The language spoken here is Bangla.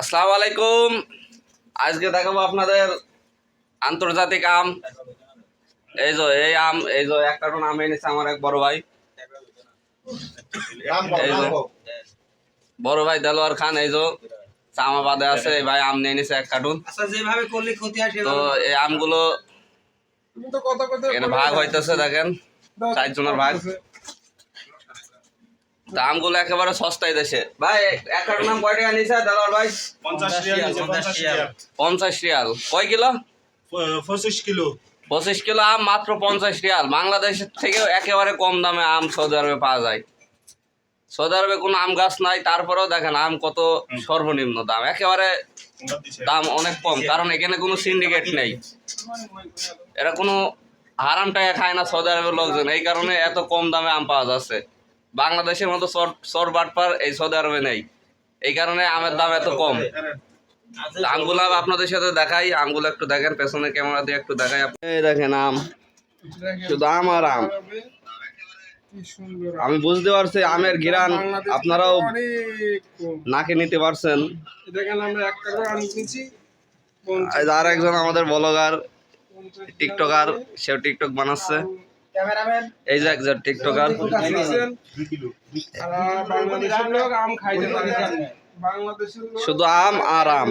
আসসালামু আলাইকুম। আজকে দেখাবো আপনাদের আন্তর্জাতিক আম। এই যে এই আম এই যে এক কার্টুন আম এনেছে আমার এক বড় ভাই। এই যে বড় ভাই দেলোয়ার খান এই যে চামা বাদে আছে এই ভাই আম নিয়ে নিছে এক কার্টুন আচ্ছা যেভাবে করলে ক্ষতি তো এই আমগুলো ভাগ হইতেছে দেখেন চারজনের ভাগ। তা আমগুলো একেবারে সস্তায় দেশে। ভাই এক কার্টুন আম কয়টা আনিছে দেলোয়ার ভাই? পঞ্চাশ রিয়াল পঞ্চাশ রিয়াল। কয় কিলো? পঁচিশ কিলো। পঁচিশ কিলো আম মাত্র পঞ্চাশ রিয়াল। বাংলাদেশের থেকেও একেবারে কম দামে আম সৌদি আরবে পাওয়া যায়। সৌদি আরবে কোনো আম গাছ নাই তারপরেও দেখেন আম কত সর্বনিম্ন দাম। একেবারে দাম অনেক কম কারণ এখানে কোনো সিন্ডিকেট নেই। এরা কোনো হারাম টাকা খায় না সৌদি আরবের লোকজন। এই কারণে এত কম দামে আম পাওয়া যাচ্ছে। বাংলাদেশের মতো চর বাটপার এই সৌদি আরবে নেই। এই কারণে আমের দাম এত কম। আমগুলো আপনাদের সাথে দেখাই। আমগুলো একটু দেখেন, পেছনে ক্যামেরা দিয়ে একটু দেখাই। আপনি দেখেন আম। শুধু আম আর আম। আমি বুঝতে পারছি, আমের গিরান আপনারাও নাকে নিতে পারছেন। আর একজন আমাদের ব্লগার, টিকটকার, সেও টিকটক বানাচ্ছে। এই যে একজন টিকটকার। শুধু আম আর আম।